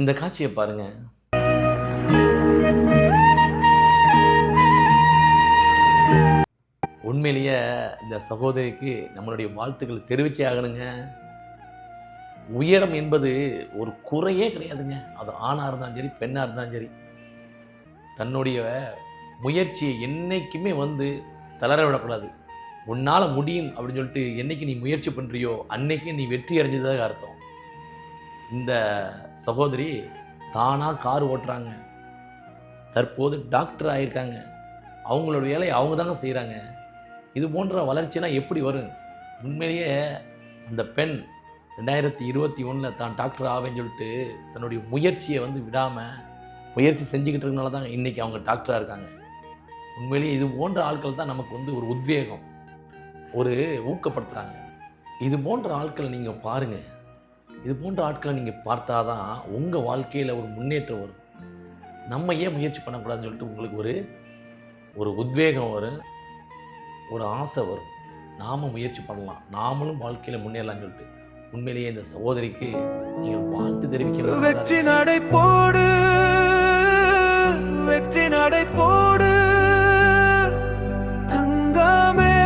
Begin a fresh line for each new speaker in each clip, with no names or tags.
இந்த காட்சியை பாருங்க. உண்மையிலேயே இந்த சகோதரிக்கு நம்மளுடைய வாழ்த்துக்கள் தெரிவிச்சே ஆகணுங்க. உயரம் என்பது ஒரு குறையே கிடையாதுங்க. அது ஆணாக இருந்தாலும் சரி பெண்ணாக இருந்தாலும் சரி. தன்னுடைய முயற்சியை என்றைக்குமே வந்து தளர விடக்கூடாது. உன்னால் முடியும் அப்படின்னு சொல்லிட்டு என்னைக்கு நீ முயற்சி பண்ணுறியோ அன்னைக்கு நீ வெற்றி அடைஞ்சதாக அர்த்தம். இந்த சகோதரி தானாக கார் ஓட்டுறாங்க. தற்போது டாக்டர் ஆகியிருக்காங்க அவங்களோட வேலையை அவங்க தாங்க செய்கிறாங்க இது போன்ற வளர்ச்சியெல்லாம் எப்படி வரும்? உண்மையிலேயே அந்த பெண் ரெண்டாயிரத்தி இருபத்தி ஒன்றில் தான் டாக்டர் ஆவேன்னு சொல்லிட்டு தன்னுடைய முயற்சியை வந்து விடாமல் முயற்சி செஞ்சுக்கிட்டு இருக்கனால தான் இன்றைக்கி அவங்க டாக்டராக இருக்காங்க. உண்மையிலேயே இது போன்ற ஆட்கள் தான் நமக்கு வந்து ஒரு உத்வேகம் ஒரு ஊக்கப்படுத்துகிறாங்க இது போன்ற ஆட்களை நீங்கள் பாருங்கள் இது போன்ற ஆட்களை நீங்கள் பார்த்தா தான் உங்கள் வாழ்க்கையில் ஒரு முன்னேற்றம் வரும். நம்ம ஏன் முயற்சி பண்ணக்கூடாதுன்னு சொல்லிட்டு உங்களுக்கு ஒரு ஒரு உத்வேகம் வரும். ஒரு ஆசை வரும். நாம முயற்சி பண்ணலாம். நாமளும் வாழ்க்கையில் முன்னேறலாம்னு சொல்லிட்டு. உண்மையிலேயே இந்த சகோதரிக்கு நீங்கள் வாழ்த்து தெரிவிக்க
வெற்றி நடை போடு வெற்றி நடை போடு தங்கமே.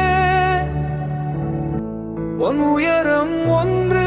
உன் உயரம் ஒன்று.